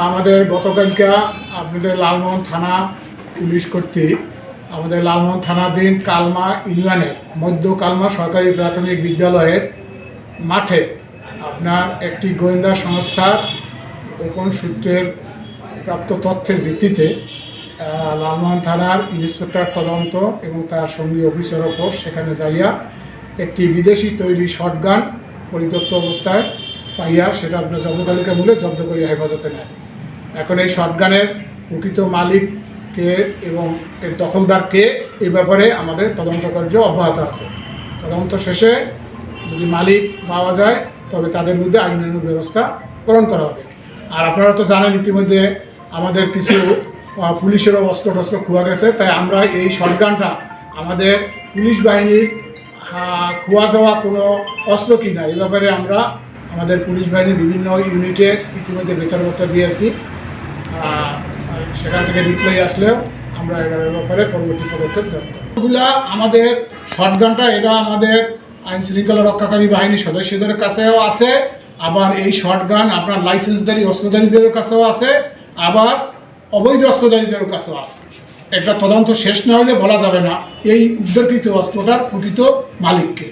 আমাদের গতকালকে আপনাদের লালমোহন থানা পুলিশ কর্তৃক আমাদের লালমোহন থানাধীন কালমা ইউনিয়নের মধ্য কালমা সরকারি প্রাথমিক বিদ্যালয়ের মাঠে আপনার একটি গোয়েন্দা সংস্থার গোপন সূত্রের প্রাপ্ত তথ্যের ভিত্তিতে লালমোহন থানার ইন্সপেক্টর তদন্ত এবং তার সঙ্গী অফিসার ওপর সেখানে যাইয়া একটি বিদেশি তৈরি শটগান পরিত্যক্ত অবস্থায় পাইয়া সেটা আপনার জব্দ তালিকা মূলে জব্দ করিয়া হেফাজতে নেয়। এখন এই শটগানের প্রকৃত মালিক কে এবং এর দখলদার কে এই ব্যাপারে আমাদের তদন্ত কার্য অব্যাহত আছে। তদন্ত শেষে যদি মালিক পাওয়া যায়, তবে তাদের বিরুদ্ধে আইনানুগ ব্যবস্থা গ্রহণ করা হবে। আর আপনারা তো জানেন ইতিমধ্যে আমাদের কিছু পুলিশেরও অস্ত্র টস্ত্র খোয়া গেছে, তাই আমরা এই শটগানটা আমাদের পুলিশ বাহিনীর খোয়া যাওয়া কোনো অস্ত্র কিনা, এ ব্যাপারে আমরা আমাদের পুলিশ বাহিনীর বিভিন্ন ইউনিটে ইতিমধ্যে বেতনভত্তা দিয়েছি আহ, সেখান থেকে রিপ্লাই আসলেও আমরা এটার ব্যাপারে পরবর্তী পদক্ষেপ গ্রহণ করব। এগুলা আমাদের শটগানটা এটা আমাদের আইন শৃঙ্খলা রক্ষাকারী বাহিনীর সদস্যদের কাছেও আছে। আবার এই শটগান আপনার লাইসেন্সধারী অস্ত্রধারীদের কাছেও আছে। আবার অবৈধ অস্ত্রধারীদের কাছেও আছে। এটা তদন্ত শেষ না হলে বলা যাবে না এই উদ্ধারকৃত অস্ত্রটার প্রকৃত মালিককে।